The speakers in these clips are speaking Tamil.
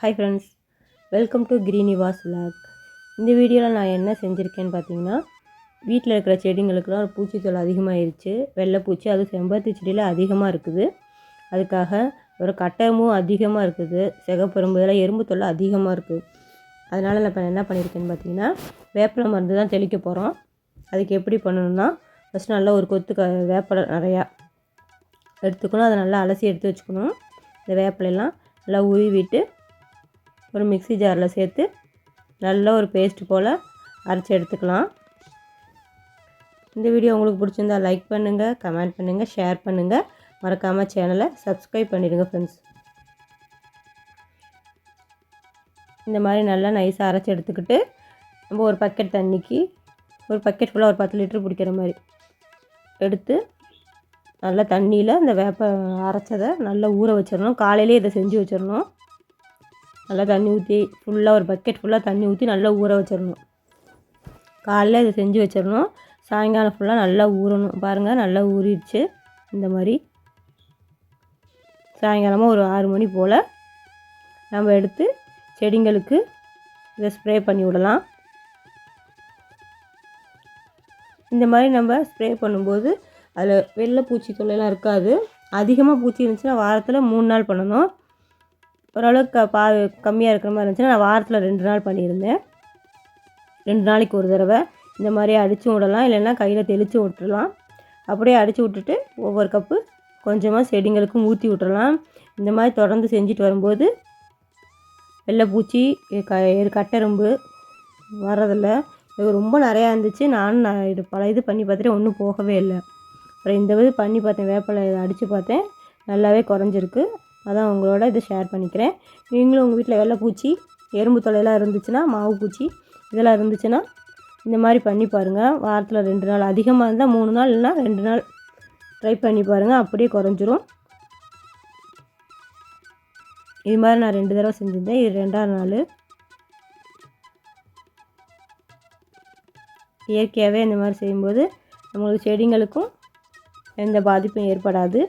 ஹாய் ஃப்ரெண்ட்ஸ் வெல்கம் டு கிரீனிவாஸ் விளாக் இந்த வீடியோவில் நான் என்ன செஞ்சுருக்கேன்னு பார்த்தீங்கன்னா வீட்டில் இருக்கிற செடிங்களுக்கெல்லாம் ஒரு பூச்சித்தொல் அதிகமாகிருச்சு வெள்ளைப்பூச்சி அது செம்பருத்தி செடியில் அதிகமாக இருக்குது. அதுக்காக ஒரு கட்டமும் அதிகமாக இருக்குது. சிகப்பெரும்பு இதெல்லாம் எறும்பு தொல்லை அதிகமாக இருக்குது அதனால் நான் இப்போ என்ன பண்ணியிருக்கேன்னு பார்த்தீங்கன்னா வேப்பிலை மருந்து தான் தெளிக்க போகிறோம் அதுக்கு எப்படி பண்ணணும்னா ஃபஸ்ட் நல்லா ஒரு கொத்து க வேப்பிலை நிறையா எடுத்துக்கணும். அதை நல்லா அலசி எடுத்து வச்சுக்கணும். இந்த வேப்பிலையெல்லாம் நல்லா உருவிட்டு ஒரு மிக்ஸி ஜாரில் சேர்த்து நல்ல ஒரு பேஸ்ட் போல் அரைச்சி எடுத்துக்கலாம். இந்த வீடியோ உங்களுக்கு பிடிச்சிருந்தா லைக் பண்ணுங்கள் கமெண்ட் பண்ணுங்கள் ஷேர் பண்ணுங்கள் மறக்காமல் சேனலை சப்ஸ்கிரைப் பண்ணிடுங்க ஃப்ரெண்ட்ஸ் இந்த மாதிரி நல்லா நைஸாக அரைச்சி எடுத்துக்கிட்டு நம்ம ஒரு பக்கெட் தண்ணிக்கு ஒரு பக்கெட் ஃபுல்லாக ஒரு பத்து லிட்டர் பிடிக்கிற மாதிரி எடுத்து நல்லா தண்ணியில் இந்த வேப்ப அரைச்சதை நல்லா ஊற வச்சிடணும். காலையிலே இதை செஞ்சு வச்சிடணும். நல்லா தண்ணி ஊற்றி ஃபுல்லாக ஒரு பக்கெட் ஃபுல்லாக தண்ணி ஊற்றி நல்லா ஊற வச்சிடணும் காலைல இதை செஞ்சு வச்சிடணும் சாயங்காலம் ஃபுல்லாக நல்லா ஊறணும். பாருங்கள் நல்லா ஊறிடுச்சு. இந்த மாதிரி. சாயங்காலமாக ஒரு ஆறு மணி போல் நம்ம எடுத்து செடிங்களுக்கு இதை ஸ்ப்ரே பண்ணி விடலாம். இந்த மாதிரி நம்ம ஸ்ப்ரே பண்ணும்போது அதில் வெள்ளை பூச்சி தொல்லைலாம் இருக்காது. அதிகமாக பூச்சி இருந்துச்சுன்னா வாரத்தில் மூணு நாள் பண்ணணும். ஓரளவுக்கு பா கம்மியாக இருக்கிற மாதிரி இருந்துச்சுன்னா நான் வாரத்தில் ரெண்டு நாள் பண்ணியிருந்தேன். ரெண்டு நாளைக்கு ஒரு தடவை. இந்த மாதிரி அடித்து விடலாம். இல்லைன்னா கையில் தெளித்து விட்டுடலாம் அப்படியே அடித்து விட்டுட்டு ஒவ்வொரு கப்பு கொஞ்சமாக செடிங்களுக்கும் ஊற்றி விட்டுறலாம். இந்த மாதிரி தொடர்ந்து செஞ்சுட்டு வரும்போது வெள்ளைப்பூச்சி க கட்டெரும்பு வர்றதில்ல. இது ரொம்ப நிறையா இருந்துச்சு. நானும் நான் இது பல இது பண்ணி பார்த்துட்டு ஒன்றும் போகவே இல்லை. அப்புறம் இந்த இது பண்ணி பார்த்தேன். வேப்பிலை அடித்து பார்த்தேன். நல்லாவே குறைஞ்சிருக்கு. அதான் உங்களோட இதை ஷேர் பண்ணிக்கிறேன். நீங்களும் உங்கள் வீட்டில் வெள்ளைப்பூச்சி எறும்பு தொலையெல்லாம் இருந்துச்சுன்னா மாவு பூச்சி இதெல்லாம் இருந்துச்சுன்னா இந்த மாதிரி பண்ணி பாருங்கள் வாரத்தில் ரெண்டு நாள் அதிகமாக இருந்தால் மூணு நாள் இல்லைனா ரெண்டு நாள் ட்ரை பண்ணி பாருங்கள் அப்படியே குறைஞ்சிரும். இது மாதிரி நான் ரெண்டு தடவை செஞ்சுருந்தேன். இது ரெண்டாவது நாள். இயற்கையாகவே இந்த மாதிரி செய்யும்போது நம்மளுக்கு செடிங்களுக்கும் எந்த பாதிப்பும் ஏற்படாது.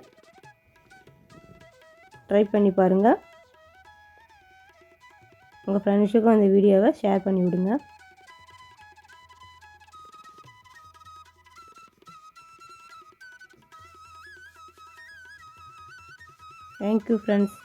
ட்ரை பண்ணி பாருங்கள் உங்கள் ஃப்ரெண்ட்ஸுக்கும் அந்த வீடியோவை ஷேர் பண்ணி விடுங்க. Thank you friends